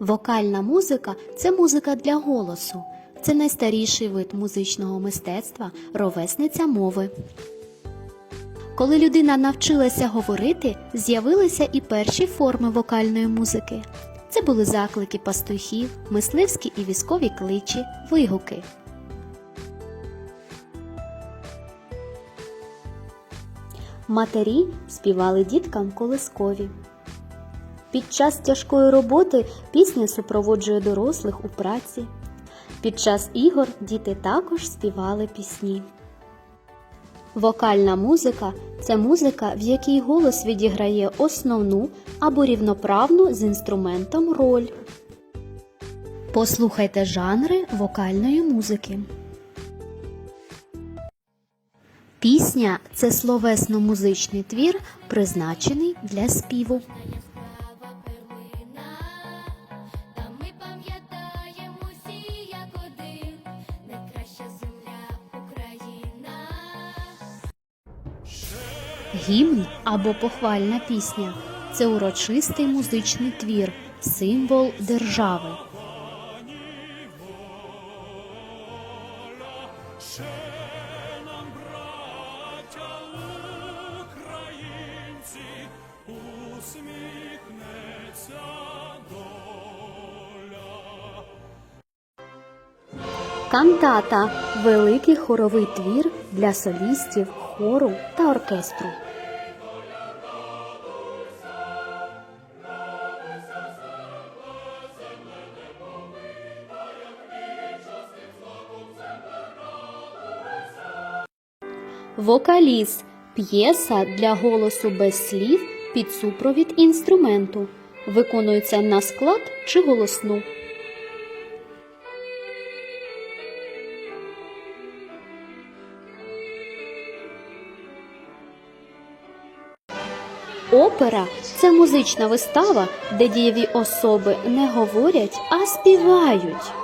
Вокальна музика це музика для голосу. Це найстаріший вид музичного мистецтва, ровесниця мови. Коли людина навчилася говорити, з'явилися і перші форми вокальної музики. Це були заклики пастухів, мисливські і військові кличі, вигуки. Матері співали діткам колискові. Під час тяжкої роботи пісня супроводжує дорослих у праці. Під час ігор діти також співали пісні. Вокальна музика це музика, в якій голос відіграє основну або рівноправну з інструментом роль. Послухайте жанри вокальної музики. Пісня це словесно-музичний твір, призначений для співу. Гімн або похвальна пісня це урочистий музичний твір, символ держави. Кантата великий хоровий твір для солістів, хору та оркестру. Вокаліз п'єса для голосу без слів під супровід інструменту. Виконується на склад чи голосну. Опера це музична вистава, де дієві особи не говорять, а співають.